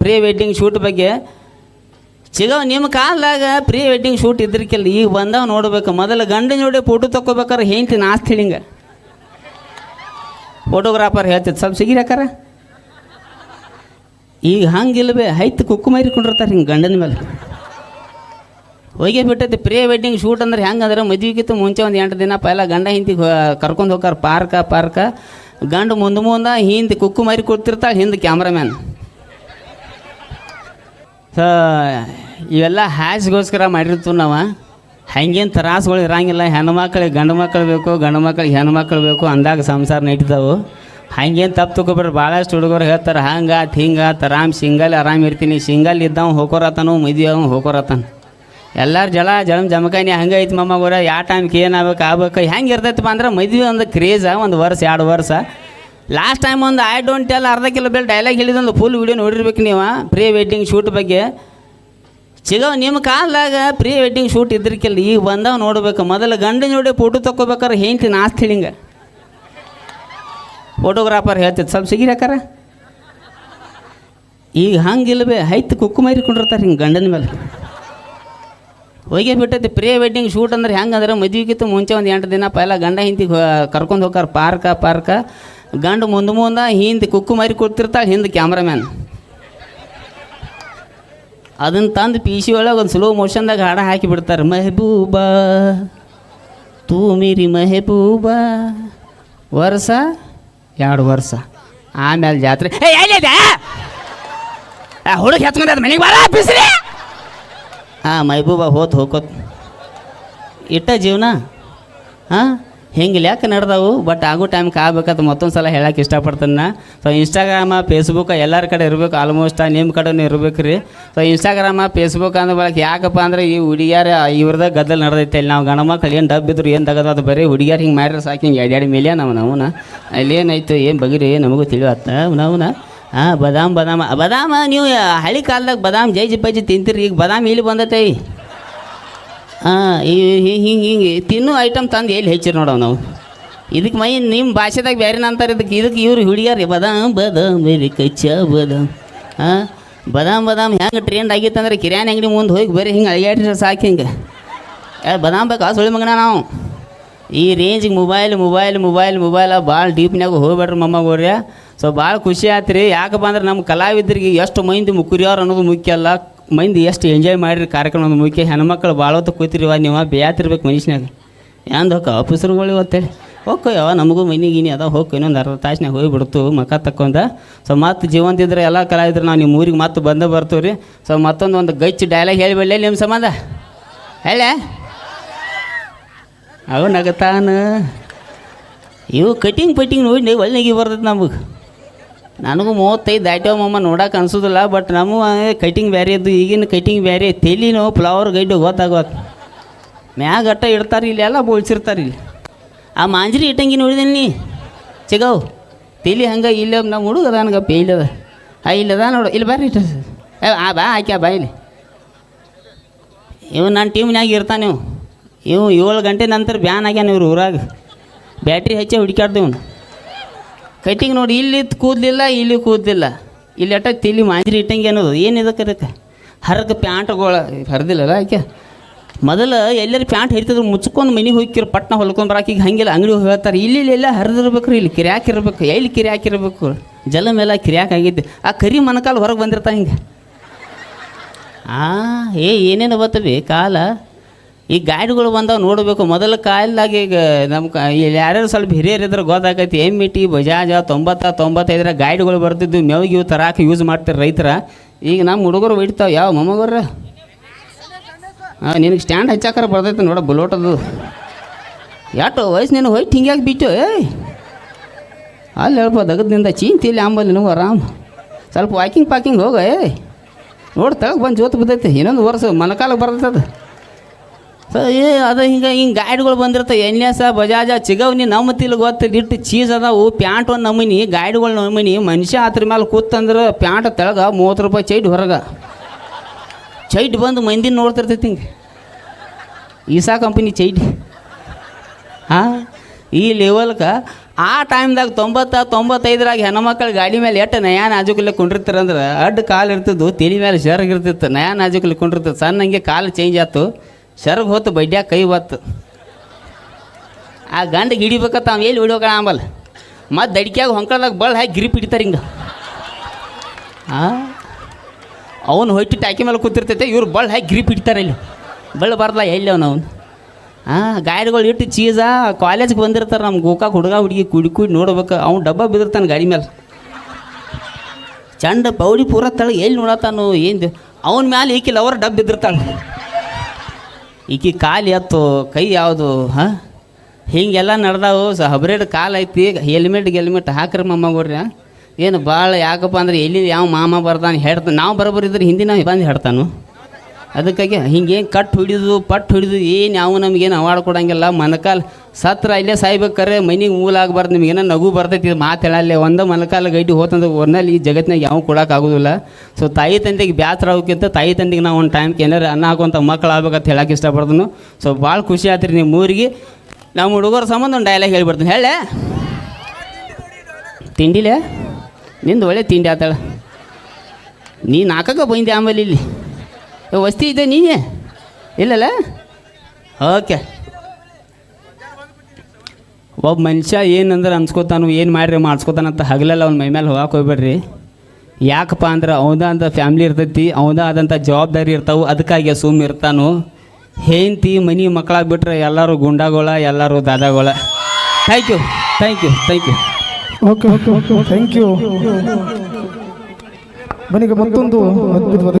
Pre wedding shoot ಬಗ್ಗೆ. ಸಿಗವ ನಿಮ್ಮ ಕಾಲದಾಗ ಪ್ರೀ ವೆಡ್ಡಿಂಗ್ ಶೂಟ್ ಇದ್ರಕ್ಕಿಲ್ಲ ಈಗ ಬಂದಾವ ನೋಡ್ಬೇಕು. ಮೊದಲು ಗಂಡು ನೋಡಿ ಫೋಟೋ ತಗೋಬೇಕಾರೆ ಹೆಂಡ್ತಿ ನಾಸ್ತಿ ಹಿಂಗೆ. ಫೋಟೋಗ್ರಾಫರ್ ಹೇಳ್ತಿತ್ತು ಸ್ವಲ್ಪ ಸಿಗಿರಾಕಾರ ಈಗ ಹಂಗಿಲ್ವೇ ಹೈತ್ ಕುಕ್ಕು ಮೈರಿಕೊಂಡಿರ್ತಾರೆ ಹಿಂಗೆ ಗಂಡನ ಮೇಲೆ. ಹೋಗಿ ಬಿಟ್ಟೈತಿ ಪ್ರೀ ವೆಡ್ಡಿಂಗ್ ಶೂಟ್ ಅಂದ್ರೆ ಹೆಂಗಂದ್ರೆ ಮದುವೆಗಿಂತ ಮುಂಚೆ ಒಂದು ಎಂಟು ದಿನ ಪೈಲ ಗಂಡ ಹಿಂದಿ ಕರ್ಕೊಂಡು ಹೋಗ್ತಾರೆ ಪಾರ್ಕ ಪಾರ್ಕ. ಗಂಡು ಮುಂದೆ ಮುಂದೆ ಹಿಂದೆ ಕುಕ್ಕು ಮಾರಿ ಕೊಡ್ತಿರ್ತಾಳೆ ಹಿಂದೆ ಕ್ಯಾಮ್ರಾಮ್ಯಾನ್ ಸೊ ಇವೆಲ್ಲ ಹ್ಯಾಸ್ಗೋಸ್ಕರ ಮಾಡಿರ್ತೀವಿ ನಾವು. ಹಂಗೇನು ತ್ರಾಸುಗಳು ಇರಂಗಿಲ್ಲ. ಹೆಣ್ಣು ಮಕ್ಳಿಗೆ ಗಂಡು ಮಕ್ಕಳು ಬೇಕು, ಗಂಡು ಮಕ್ಳಿಗೆ ಹೆಣ್ಣು ಮಕ್ಕಳು ಬೇಕು ಅಂದಾಗ ಸಂಸಾರ ನಡೀತಾವೆ. ಹಂಗೇನು ತಪ್ಪು ತಗೋಬೇಡ್ರಿ ಭಾಳಷ್ಟು ಹುಡುಗರು ಹೇಳ್ತಾರೆ ಹಂಗಾತ್ ಹಿಂಗಾತ್ ಆರಾಮ್ ಸಿಂಗಲ್, ಆರಾಮ್ ಇರ್ತೀನಿ. ಸಿಂಗಲ್ ಇದ್ದವ್ ಹೋಗೋರತನು ಮದುವೆ ಹೋಕೋರತನ ಎಲ್ಲರೂ ಜಳ ಜಳಮ್ ಜಮಕಾಯಿ ಹಂಗೆ ಐತಿ ಮಮ್ಮ ಬರೋ ಯಾವ ಟೈಮ್ಗೆ ಏನಾಗಬೇಕು ಆಗ್ಬೇಕು ಹೆಂಗೆ ಇರ್ತೈತಪ್ಪ ಅಂದ್ರೆ ಮದುವೆ ಒಂದು ಕ್ರೇಜ, ಒಂದು ವರ್ಷ, ಎರಡು ವರ್ಷ. ಲಾಸ್ಟ್ ಟೈಮ್ ಒಂದು ಐ ಡೋಂಟ್ ಟೆಲ್ ಅರ್ಧ ಕಿಲೋ ಬೇಲ್ ಡೈಲಾಗ್ ಹೇಳಿದೊಂದು ಫುಲ್ ವಿಡಿಯೋ ನೋಡಿರ್ಬೇಕು ನೀವು ಪ್ರೀ ವೆಡ್ಡಿಂಗ್ ಶೂಟ್ ಬಗ್ಗೆ. ಸಿಗೋ ನಿಮ್ಮ ಕಾಲದಾಗ ಪ್ರೀ ವೆಡ್ಡಿಂಗ್ ಶೂಟ್ ಇದ್ರಕ್ಕಿಲ್ಲ ಈಗ ಬಂದವ ನೋಡ್ಬೇಕು. ಮೊದಲು ಗಂಡು ನೋಡಿ ಫೋಟೋ ತಗೋಬೇಕಾರೆ ಹೆಂಡ್ತಿ ನಾಸ್ತಿ ಹಿಂಗೆ. ಫೋಟೋಗ್ರಾಫರ್ ಹೇಳ್ತಿತ್ತು ಸ್ವಲ್ಪ ಸಿಗಿರಾಕಾರ ಈಗ ಹಂಗಿಲ್ವೇ ಹೈತ್ ಕುಕ್ಕು ಮೈರಿಕೊಂಡಿರ್ತಾರೆ ಹಿಂಗೆ ಗಂಡನ ಮೇಲೆ. ಹೋಗಿ ಬಿಟ್ಟೈತಿ ಪ್ರೀ ವೆಡ್ಡಿಂಗ್ ಶೂಟ್ ಅಂದ್ರೆ ಹೆಂಗೆ ಅಂದ್ರೆ ಮದುವೆಗಿಂತ ಮುಂಚೆ ಒಂದು ಎಂಟು ದಿನ ಪೈಲ ಗಂಡ ಹಿಂತಿ ಕರ್ಕೊಂಡು ಹೋಗಾರ ಪಾರ್ಕ ಪಾರ್ಕ. ಗಂಡು ಮುಂದೆ ಮುಂದೆ, ಹಿಂದೆ ಕುಕ್ಕು ಮಾರಿ ಕೊಡ್ತಿರ್ತಾಳೆ ಹಿಂದೆ ಕ್ಯಾಮ್ರಾಮ್ಯಾನ್. ಅದನ್ನ ತಂದು ಪಿ ಸಿ ಒಳಗೆ ಒಂದು ಸ್ಲೋ ಮೋಷನ್ದಾಗ ಹಾಡ ಹಾಕಿ ಬಿಡ್ತಾರೆ. ಮೆಹಬೂಬಾ, ತೂ ಮೀರಿ ಮೆಹಬೂಬಾ, ವರ್ಷ ಎರಡು ವರ್ಷ. ಆಮೇಲೆ ಜಾತ್ರೆ ಏ ಎಲ್ಲಿದೆ ಹುಡುಗ ಹೆತ್ಕೊಂಡ್ ಮನೆಗೆ ಬಾರ ಬಿಸ್ರಿ ಹಾಂ ಮೆಹಬೂಬಾ ಹೋತ್ ಹೋಗೋತ್ ಇಟ್ಟ ಜೀವನ, ಹಾಂ? ಹಿಂಗಿಲ್ಲ ಯಾಕೆ ನಡೆದವು ಬಟ್ ಆಗೋ ಟೈಮ್ಗೆ ಆಗ್ಬೇಕಂತ ಮತ್ತೊಂದು ಸಲ ಹೇಳಕ್ಕೆ ಇಷ್ಟಪಡ್ತೀನಿ ನಾ. ಸೊ ಇನ್ಸ್ಟಾಗ್ರಾಮ ಫೇಸ್ಬುಕ್ ಎಲ್ಲರ ಕಡೆ ಇರಬೇಕು ಆಲ್ಮೋಸ್ಟ್ ನಿಮ್ಮ ಕಡೆನೂ ಇರಬೇಕು ರೀ ಸೊ ಇನ್ಸ್ಟಾಗ್ರಾಮ ಫೇಸ್ಬುಕ್ ಅಂದ ಬಳಕ ಯಾಕಪ್ಪ ಅಂದ್ರೆ ಈ ಹುಡುಗಿಯರ, ಇವ್ರದ ಗದ್ದಲ್ ನಡೆದೈತೆ. ಇಲ್ಲಿ ನಾವು ಗಣಮ ಮಕ್ಳು ಏನು ಡಬ್ ಇದ್ರು ಏನು ತಗದ ಅದು ಬರೀ ಹುಡುಗಿಯರು ಹಿಂಗೆ ಮಾಡಿದ್ರೆ ಸಾಕು, ಹಿಂಗೆ ಎರಡು ಮಿಲಿಯನ್ ನಾವು ನಾವುನ ಅಲ್ಲಿ ಏನಾಯ್ತು, ಏನು ಬಗಿರಿ ನಮಗೂ ತಿಳಿಯತ್ತ ನಾವುನ ಹಾಂ ಬದಾಮ್, ಬದಾಮ. ಬದಾಮ, ನೀವು ಹಳಿ ಕಾಲದಾಗ ಬದಾಮ್ ಜೈ ಪೈಜಿ ತಿಂತೀರಿ. ಈಗ ಬದಾಮ್ ಇಲ್ಲಿ ಬಂದತೈ. ಹಾಂ ಹಿಂಗೆ ಹಿಂಗೆ ಹಿಂಗೆ ತಿನ್ನೋ ಐಟಮ್ ತಂದು ಎಲ್ಲಿ ಹೆಚ್ಚಿರಿ ನೋಡವ್ ನಾವು ಇದಕ್ಕೆ ಮೈ ನಿಮ್ಮ ಭಾಷೆದಾಗ ಬೇರೆ ಅಂತಾರೆ ಇದಕ್ಕೆ ಇದಕ್ಕೆ ಇವ್ರು ಹುಡುಗಿಯಾರಿ ಬದಾಮ್ ಬದಾಮ್, ಬೇರೆ ಕಚ್ಚ ಬದಾಮ್. ಹಾಂ, ಬದಾಮ್ ಬದಾಮ್ ಹೆಂಗೆ ಟ್ರೆಂಡ್ ಆಗಿತ್ತು ಅಂದ್ರೆ ಕಿರಾಣಿ ಅಂಗಡಿ ಮುಂದೆ ಹೋಗಿ ಬರೀ ಹಿಂಗೆ ಅಳಿಯಾಡ್ರಿ ಸಾಕು ಹಿಂಗೆ. ಬದಾಮ್ ಬೇಕಾ? ಸುಳಿ ಮಗನ ನಾವು. ಈ ರೇಂಜಿಗೆ ಮೊಬೈಲ್ ಮೊಬೈಲ್ ಮೊಬೈಲ್ ಮೊಬೈಲ ಭಾಳ ಡೀಪ್ನಾಗ ಹೋಗ್ಬೇಡ್ರಿ ಮೊಮ್ಮಗೋರ್ಯ ಸೊ ಭಾಳ ಖುಷಿ ಆಯ್ತು ರೀ ಯಾಕಪ್ಪ ಅಂದ್ರೆ ನಮ್ಮ ಕಲಾವಿದ್ರಿಗೆ ಎಷ್ಟು ಮೈಂದು ಮುಕ್ಕುರಿಯವ್ರು ಅನ್ನೋದು ಮುಖ್ಯ ಅಲ್ಲ. ಮಂದಿ ಎಷ್ಟು ಎಂಜಾಯ್ ಮಾಡಿರಿ ಕಾರ್ಯಕ್ರಮ ಅನ್ನೋದು ಮುಖ್ಯ. ಹೆಣ್ಮಕ್ಳು ಭಾಳ ಹೊತ್ತು ಕೂತಿರಿವ ನೀವು ಬೇಯಾತಿರ್ಬೇಕು ಮನುಷ್ಯನಾಗ ಯಾಂದು ಹೋಕ ಆಫೀಸರ್ಗಳು ಇವತ್ತೇಳಿ ಹೋಗೋ ಯಾವ ನಮಗೂ ಮನೆ ಗಿನಿ ಅದ ಹೋಗಿ ಇನ್ನೊಂದು ಅರ್ಧ ತಾಸಿನಾಗ ಹೋಗಿ ಬಿಡ್ತು ಮಕ ತಕ್ಕೊಂಡ. ಸೊ ಮತ್ತು ಜೀವಂತ ಇದ್ರೆ ಎಲ್ಲ ಕಲಾವಿದ್ರೆ ನಾವು ನಿಮ್ಮ ಊರಿಗೆ ಮತ್ತೆ ಬಂದೇ ಬರ್ತೀವಿ ರೀ ಸೊ ಮತ್ತೊಂದು ಒಂದು ಗಚ್ಚು ಡೈಲಾಗ್ ಹೇಳಿಬಿಡಲೇ ನಿಮ್ಮ ಸಂಬಂಧ. ಹೇಳೇ ಅವು ನಗತಾನ. ಇವು ಕಟಿಂಗ್ ಪಟಿಂಗ್ ನೋಡಿ ಒಳ್ಳೆಗೆ ಬರ್ತೈತೆ ನಮಗೆ. ನನಗೂ ಮೂವತ್ತೈದು ದಾಟ್ಯಾವಮ್ಮ ನೋಡಕ್ಕೆ ಅನ್ಸೋದಿಲ್ಲ ಬಟ್ ನಮ್ಮ ಕಟಿಂಗ್ ಬೇರೆ ಇದ್ದು, ಈಗಿನ ಕಟಿಂಗ್ ಬೇರೆ ತೆಲಿನೋ ಫ್ಲವರ್ ಗೈಡು ಗೊತ್ತಾಗೋದು ಮ್ಯಾಗ ಅಟ್ಟ ಇಡ್ತಾರೆ ಇಲ್ಲಿ, ಎಲ್ಲ ಬೋಳ್ಸಿರ್ತಾರೆ ಇಲ್ಲಿ. ಆ ಮಾಂಜ್ರಿ ಇಟ್ಟಂಗಿ ನೋಡಿದೇನಿ ನೀ? ಚಿಗವ್, ತೆಲಿ ಹಂಗೆ ಇಲ್ಲ ನಮ್ಮ ಹುಡುಗದ ನನಗಪ್ಪ ಇಲ್ಲದ. ಆ ಇಲ್ಲದ ನೋಡು, ಇಲ್ಲಿ ಬರ್ರಿ ಇಟ್ಟ ಆ, ಬಾ, ಆಕ್ಯಾ, ಬಾ ಇಲ್ಲಿ. ಇವು ನನ್ನ ಟೀಮ್ನಾಗ ಇರ್ತಾನೆ ಇವು. ಇವು ಏಳು ಗಂಟೆ ನಂತರ ಬ್ಯಾನ್ ಆಗ್ಯಾನ ಇವ್ರು ಊರಾಗ. ಬ್ಯಾಟ್ರಿ ಹಚ್ಚಿ ಹುಡುಕಾಡ್ದೇವ್ ಕಟ್ಟಿಂಗ್ ನೋಡಿ ಇಲ್ಲಿ ಕೂದಲಿಲ್ಲ ಇಲ್ಲಿ ಕೂದಲಿಲ್ಲ. ಇಲ್ಲಿ ಅಟ್ಟ ತಿಲಿ ಮಾಂಜ್ರಿ ಇಟ್ಟಂಗೆ ಅನ್ನೋದು. ಏನು ಇದಕ್ಕೆ ಅದಕ್ಕೆ ಹರಕ ಪ್ಯಾಂಟ್ಗಳ ಹರಿದಿಲ್ಲಲ್ಲ ಆಕೆ? ಮೊದಲು ಎಲ್ಲರೂ ಪ್ಯಾಂಟ್ ಹರಿತಿದ್ರು, ಮುಚ್ಕೊಂಡು ಮನೆಗೆ ಹೋಗಿರು ಪಟ್ನ ಹೊಲ್ಕೊಂಡು ಬರಾಕಿ. ಹಂಗಿಲ್ಲ, ಅಂಗಡಿ ಹೋಗಿ ಹೇಳ್ತಾರೆ, ಇಲ್ಲಿ ಎಲ್ಲ ಹರಿದಿರ್ಬೇಕು, ಇಲ್ಲಿ ಕಿರ್ಯಾಕ್ ಇರ್ಬೇಕು, ಎಲ್ಲಿ ಕಿರ್ಯಾಕ್ ಇರಬೇಕು? ಜಲ ಮೇಲೆ ಕಿರ್ಯಾಕ್ ಆಗೈತಿ ಆ ಕರಿ ಮನಕಾಲ ಹೊರಗೆ ಬಂದಿರ್ತಾ ಹಿಂಗೆ. ಆ, ಏ, ಏನೇನು ಬರ್ತವೆ ಕಾಲ? ಈ ಗಾಡಿಗಳು ಬಂದಾವ ನೋಡಬೇಕು. ಮೊದಲ ಕಾಲದಾಗ ಈಗ ನಮ್ಮ ಇಲ್ಲಿ ಯಾರ್ಯಾರು ಸ್ವಲ್ಪ ಹಿರಿಯರು ಇದ್ರೆ ಗೊತ್ತಾಗೈತಿ ಎಂ ಇ ಟಿ ಬಜಾಜ ತೊಂಬತ್ತ, ತೊಂಬತ್ತೈದರ ಗಾಡಿಗಳು ಬರ್ತಿದ್ದು ಮೇವಿಗೆ ಇವು ತರಾಕ ಯೂಸ್ ಮಾಡ್ತಾರೆ ರೈತರ. ಈಗ ನಮ್ಮ ಹುಡುಗರು ಹೊಡಿತಾವೆ. ಯಾವ ಮೊಮ್ಮಗರ ಹಾಂ ನಿನಗೆ ಸ್ಟ್ಯಾಂಡ್ ಹಚ್ಚಾಕರ ಬರ್ತೈತೆ ನೋಡ ಬುಲೋಟದು ಯಾಟೋ ವಯಸ್ಸು ನೀನು ಹೋಯ್ತು, ಹಿಂಗ್ಯಾಕೆ ಬಿಟ್ಟು? ಏಯ್! ಅಲ್ಲಿ ಹೇಳ್ಬೋದು ಅಗದ್ನಿಂದ ಚೀಂತಿಲ್ಲ ಆಂಬಲ್ಲಿ ನೀವು ಆರಾಮ್. ಸ್ವಲ್ಪ ವಾಕಿಂಗ್ ಪಾಕಿಂಗ್ ಹೋಗ, ಏಯ್! ನೋಡಿ ತಗೊಂಡು ಬಂದು ಜೋತು ಬಿದ್ದೈತೆ. ಇನ್ನೊಂದು ವರ್ಷ ಮನಕಾಲಕ್ಕೆ ಬರ್ತೈತೆ ಅದು. ಏ, ಅದು ಹಿಂಗೆ ಹಿಂಗೆ ಗಾಡಿಗಳು ಬಂದಿರ್ತವೆ ಎನ್ ಎಸ್ ಬಜಾಜ, ಚಿಗವ್ನಿ ನಮ್ಮ ತಿಲ್ ಗೊತ್ತ ಇಟ್ಟು ಚೀಸ್ ಅದಾವು, ಪ್ಯಾಂಟ್ ಒಂದು ನಮೂನಿ, ಗಾಡಿಗಳು ನಮೂನಿ, ಮನುಷ್ಯ ಅದ್ರ ಮೇಲೆ ಕೂತಂದ್ರೆ ಪ್ಯಾಂಟ್ ತೆಳಗ ಮೂವತ್ತು ರೂಪಾಯಿ ಚೈಟ್ ಹೊರಗೆ. ಚೈಟ್ ಬಂದು ಮಂದಿ ನೋಡ್ತಿರ್ತೈತಿ ಹಿಂಗೆ. ಈಸಾ ಕಂಪನಿ ಚೈಟ್. ಹಾಂ, ಈ ಲೆವೆಲ್ಗೆ ಆ ಟೈಮ್ದಾಗ ತೊಂಬತ್ತ, ತೊಂಬತ್ತೈದರಾಗ ಹೆಣ್ಮಕ್ಳು ಗಾಡಿ ಮೇಲೆ ಎಷ್ಟು ನಯಾ ನಾಜುಕಲ್ಲಿ ಕುಂಡಿರ್ತಾರಂದ್ರೆ ಅಡ್ಡ ಕಾಲು ಇರ್ತಿದ್ದು, ತಲೆ ಮೇಲೆ ಶರ್ಗ್ ಇರ್ತಿತ್ತು ನಯಾ ನಾಜುಕಲ್ಲಿ ಕುಂಡಿರ್ತಿತ್ತು ಸಣ್ಣ ಹಂಗೆ ಕಾಲು ಚೇಂಜ್ ಆಯ್ತು ಶರ್ಗ್ ಹೊತ್ತು ಬಡ್ಡ್ಯಾಗ ಕೈ ಬತ್ತು ಆ ಗಂಡ ಹಿಡಿಬೇಕತ್ತ ಅವ್ನು ಎಲ್ಲಿ ಹಿಡಿಯೋಕ ಆಂಬಲ್ಲ ಮತ್ತು ದಡಿಕ್ಯಾಗ ಹೊಂಕಳದಾಗ ಬಳ್ಳ ಹಾಕಿ ಗಿರಿಪ್ ಹಿಡಿತಾರೆ ಹಿಂಗೆ. ಅವನು ಹೊಟ್ಟಿ ಟಾಕಿ ಮೇಲೆ ಕೂತಿರ್ತೈತೆ, ಇವ್ರು ಬಳ್ಳ ಹಾಕಿ ಗ್ರಿಪ್ ಇಡ್ತಾರೆ ಇಲ್ಲಿ. ಬಳ್ಳ ಬರ್ಲ ಎಲ್ಲಿ ಅವನು ಅವನು? ಹಾಂ ಗಾಡಿಗಳು ಇಟ್ಟು ಚೀಸ ಕಾಲೇಜ್ಗೆ ಬಂದಿರ್ತಾರೆ ನಮ್ಮ ಗೋಕಾಕ್ ಹುಡುಗ ಹುಡುಗಿ ಕುಡಿ ಕುಡಿ ನೋಡ್ಬೇಕು. ಅವ್ನು ಡಬ್ಬ ಬಿದ್ದಿರ್ತಾನೆ ಗಾಡಿ ಮೇಲೆ ಚಂಡ ಪೌಡಿ ಪೂರ ತಳ ಎಲ್ಲಿ ನೋಡತ್ತಾನು ಏನು ಅವನ ಮ್ಯಾಲೆ ಈಕಿಲ್ಲ ಅವ್ರ ಡಬ್ಬ ಬಿದ್ದಿರ್ತಾಳೆ. ಈಕಿ ಕಾಲು ಎತ್ತು, ಕೈ ಯಾವುದು, ಹಾಂ? ಹೀಗೆಲ್ಲ ನಡೆದಾವು, ಸ ಹಬ್ರೇಡ್ ಕಾಲು ಐತಿ, ಹೆಲ್ಮೆಟ್ ಗೆಲ್ಮೆಟ್ ಹಾಕ್ರಿ ಮಮ್ಮಗೋಡ್ರಿ ಏನು ಭಾಳ ಯಾಕಪ್ಪ ಅಂದ್ರೆ ಎಲ್ಲಿ ಯಾವ ಮಾಮ ಬರ್ದಾನೆ ಹೇಳ್ತಾನೆ ನಾವು ಬರೋಬ್ಬರಿದ್ರೆ ಹಿಂದಿನ ಬಂದು ಹೇಳ್ತಾನು. ಅದಕ್ಕಾಗಿ ಹಿಂಗೇನು ಕಟ್ ಹಿಡಿದು ಪಟ್ಟು ಹಿಡಿದು ಏನು ಯಾವ ನಮಗೇನು ಅವಾರ್ಡ್ ಕೊಡೋಂಗಿಲ್ಲ. ಮನಕಾಲ್ ಸತ್ರ ಇಲ್ಲೇ ಸಾಯ್ಬೇಕಾರೆ ಮನಿಗೆ ಮೂಲಾಗಬಾರ್ದು ನಿಮಗೇನೋ ನಗು ಬರ್ತೈತಿ ಇದು ಮಾತು ಹೇಳಲ್ಲೇ. ಒಂದು ಮನಕಾಲ ಗೈಡಿ ಹೋತಂದ್ರೆ ಒರ್ನಲ್ಲಿ ಈ ಜಗತ್ತಿನಾಗ ಯಾವ ಕೊಡೋಕ್ಕಾಗೋದಿಲ್ಲ ಸೊ ತಾಯಿ ತಂದೆಗೆ ಬ್ಯಾಸರ ಆಗೋಕ್ಕಿಂತ ತಾಯಿ ತಂದೆಗೆ ನಾವು ಒಂದು ಟೈಮ್ಗೆ ಏನಾರು ಅನ್ನ ಹಾಕುವಂಥ ಮಕ್ಳು ಆಗ್ಬೇಕಂತ ಹೇಳಕ್ಕೆ ಇಷ್ಟಪಡ್ತೀನಿ ಸೊ ಭಾಳ ಖುಷಿ ಆತ್ರಿ ನಿಮ್ಮ ಊರಿಗೆ. ನಮ್ಮ ಹುಡುಗರ ಸಂಬಂಧ ಒಂದು ಡೈಲಾಗ್ ಹೇಳ್ಬಿಡ್ತೀನಿ. ಹೇಳೇ ತಿಂಡಿಲೇ ನಿಂದು ಒಳ್ಳೆ ತಿಂಡಿ ಆತಾಳ. ನೀನು ಹಾಕಕ್ಕೆ ಬಂದೆ ಆಮೇಲೆ ಇಲ್ಲಿ. ವಸ್ತಿ ಇದೆ ನೀನೇ? ಇಲ್ಲಲ್ಲ? ಓಕೆ. ಒಬ್ಬ ಮನುಷ್ಯ ಏನಂದ್ರೆ ಅನ್ಸ್ಕೊತಾನು, ಏನು ಮಾಡ್ರಿ ಮಾಡಿಸ್ಕೊತಾನಂತ ಹಗಲೆಲ್ಲ, ಅವ್ನ ಮೈ ಮೇಲೆ ಹೋಗಕ್ಕೆ ಹೋಗ್ಬೇಡ್ರಿ. ಯಾಕಪ್ಪ ಅಂದ್ರೆ ಅವನ ಅಂತ ಫ್ಯಾಮ್ಲಿ ಇರ್ತೈತಿ ಅವನ ಆದಂಥ ಜವಾಬ್ದಾರಿ ಇರ್ತಾವೆ, ಅದಕ್ಕಾಗಿ ಸುಮ್ ಇರ್ತಾನು. ಹೆಂಡ್ತಿ, ಮನೆ ಮಕ್ಕಳಾಗಿ ಬಿಟ್ರೆ ಎಲ್ಲರೂ ಗುಂಡಾಗೋಳ, ಎಲ್ಲರೂ ದಾದಾಗೋಳ. Thank you thank you thank you okay okay okay thank you ಈಗ ಮತ್ತೊಂದು ಅದ್ಭುತವಾದ